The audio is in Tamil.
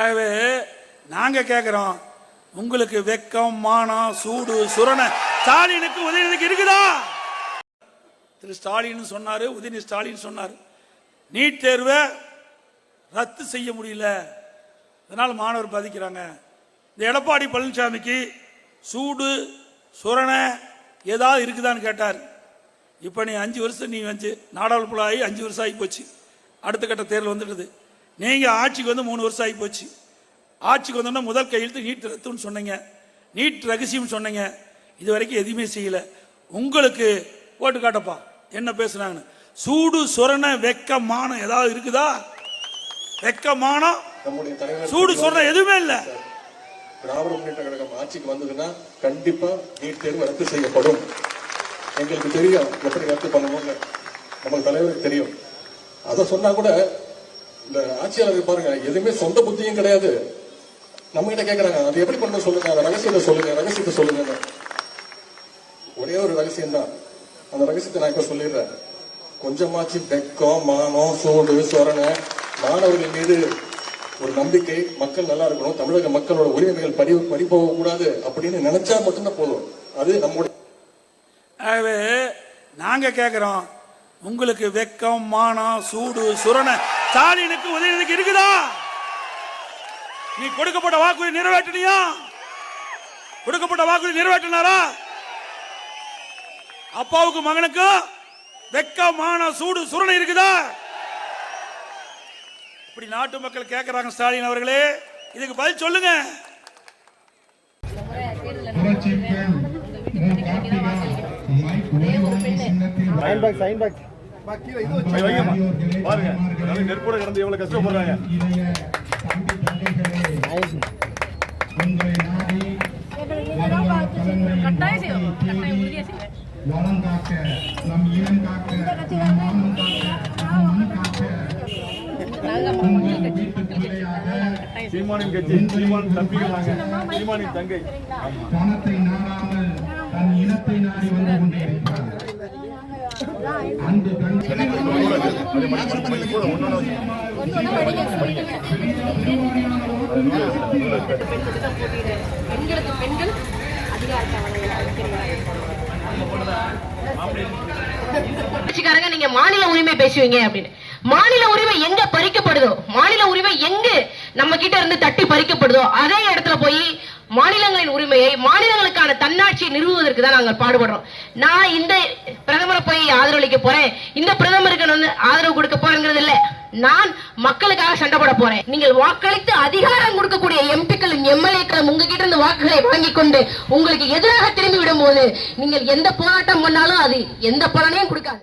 ஆகவே நாங்க கேட்கிறோம் உங்களுக்கு வெக்கம் மானம் சூடு சுரண ஸ்டாலினுக்கு உதயநிதிக்கு இருக்குதா? திரு ஸ்டாலின் சொன்னாரு உதயநிதி ஸ்டாலின் சொன்னார். நீட் தேர்வை ரத்து செய்ய முடியல. அதனால் மாணவர் பாதிக்கிறாங்க. இந்த எடப்பாடி பழனிசாமிக்கு சூடு சுரணை ஏதாவது இருக்குதான்னு கேட்டார். இப்போ நீ அஞ்சு வருஷம் நீ வந்து நாடாளுமன்ற ஆகி அஞ்சு வருஷம் ஆகி போச்சு. அடுத்த கட்ட தேர்தல் வந்துடுது. நீங்கள் ஆட்சிக்கு வந்து மூணு வருஷம் ஆகி போச்சு. ஆட்சிக்கு வந்தோன்னா முதல் கையெழுத்து நீட் ரத்துன்னு சொன்னீங்க. நீட் ரகசியம் சொன்னீங்க. இது வரைக்கும் எதுவுமே செய்யல. உங்களுக்கு போட்டு காட்டப்பா. என்ன பேசுனாங்கன்னு சூடு சுரண வெக்கமானம் ஏதாவது இருக்குதா? வெக்கமானம் சூடு சுரண எதுவுமே இல்லை. திராவிட முன்னேற்ற கழகம் ஆட்சிக்கு வந்ததுன்னா கண்டிப்பா நீட் தேர்வு ரத்து செய்யப்படும். எங்களுக்கு தெரியும் எப்படி ரத்து பண்ணணும்னு. நமக்கு தலைவருக்கு தெரியும். அதை சொன்னா கூட இந்த ஆட்சியாளர் பாருங்க எதுவுமே சொந்த புத்தியும் கிடையாது. நம்ம கிட்ட கேக்குறாங்க அது எப்படி பண்ண சொல்லுங்க? அந்த ரகசியத்தை சொல்லுங்க ரகசியத்தை சொல்லுங்க ஒரே ஒரு ரகசியம் தான் அந்த ரகசியத்தை நான் இப்ப சொல்லிடுறேன். கொஞ்சமாச்சு வெக்கம் மானம் சூடு சொரண மாணவர்கள் மீது ஒரு நம்பிக்கை மக்கள் நல்லா இருக்கணும் தமிழக மக்களோட உரிமைகள் பறி பறி போக கூடாது அப்படின்னு நினைச்சா மட்டும்தான் போதும். அது நம்முடைய ஆகவே நாங்க கேட்கிறோம் உங்களுக்கு வெக்கம் மானம் சூடு சுரண ஸ்டாலினுக்கு உதயநிதிக்கு இருக்குதா? நீ கொடுக்கப்பட்ட வாக்குறுதி நிறைவேற்றினியா? கொடுக்கப்பட்ட வாக்குறுதி நிறைவேற்றினாரா? அப்பாவுக்கு மகனுக்கு வெக்கம் மானம் சூடு சுரணை இருக்குதா? இப்படி நாட்டு மக்கள் கேட்கறாங்க ஸ்டாலின் அவர்களே. இதுக்கு பதில் சொல்லுங்க. சைன் பாக் சைன் பாக் பாருங்க நெருப்போட கிடந்து எவ்வளவு கஷ்டப்படுறாங்க வளம் காக்க நம் இனம் காக்க காக்க காக்க சீமானின் கட்சி சீமான் சீமானின் தங்கை. பணத்தை நாடாமல் தன் இனத்தை நாடி வந்து கொண்டிருக்கிறார். அன்பு கண் பெண்களுக்கு பெண்கள் அதிகாரத்தை நீங்க மாநில உரிமை பேசுவீங்க அப்படின்னு. மாநில உரிமை எங்க பறிக்கப்படுதோ மாநில உரிமை எங்க நம்ம கிட்ட இருந்து தட்டி பறிக்கப்படுதோ அதே இடத்துல போய் மாநிலங்களின் உரிமையை மாநிலங்களுக்கான தன்னாட்சியை நிறுவுவதற்கு தான் நாங்கள் பாடுபடுறோம். நான் இந்த பிரதமரை போய் ஆதரவளிக்க போறேன். இந்த பிரதமருக்கு வந்து ஆதரவு கொடுக்க போறேங்கிறது இல்ல. நான் மக்களுக்காக சண்டை போட போறேன். நீங்கள் வாக்களித்து அதிகாரம் கொடுக்கக்கூடிய எம்பிக்களும் எம்எல்ஏக்களும் உங்ககிட்ட இருந்து வாக்குகளை வாங்கிக் கொண்டு உங்களுக்கு எதிராக திரும்பி விடும்போது நீங்கள் எந்த போராட்டம் பண்ணாலும் அது எந்த பலனையும் கொடுக்காது.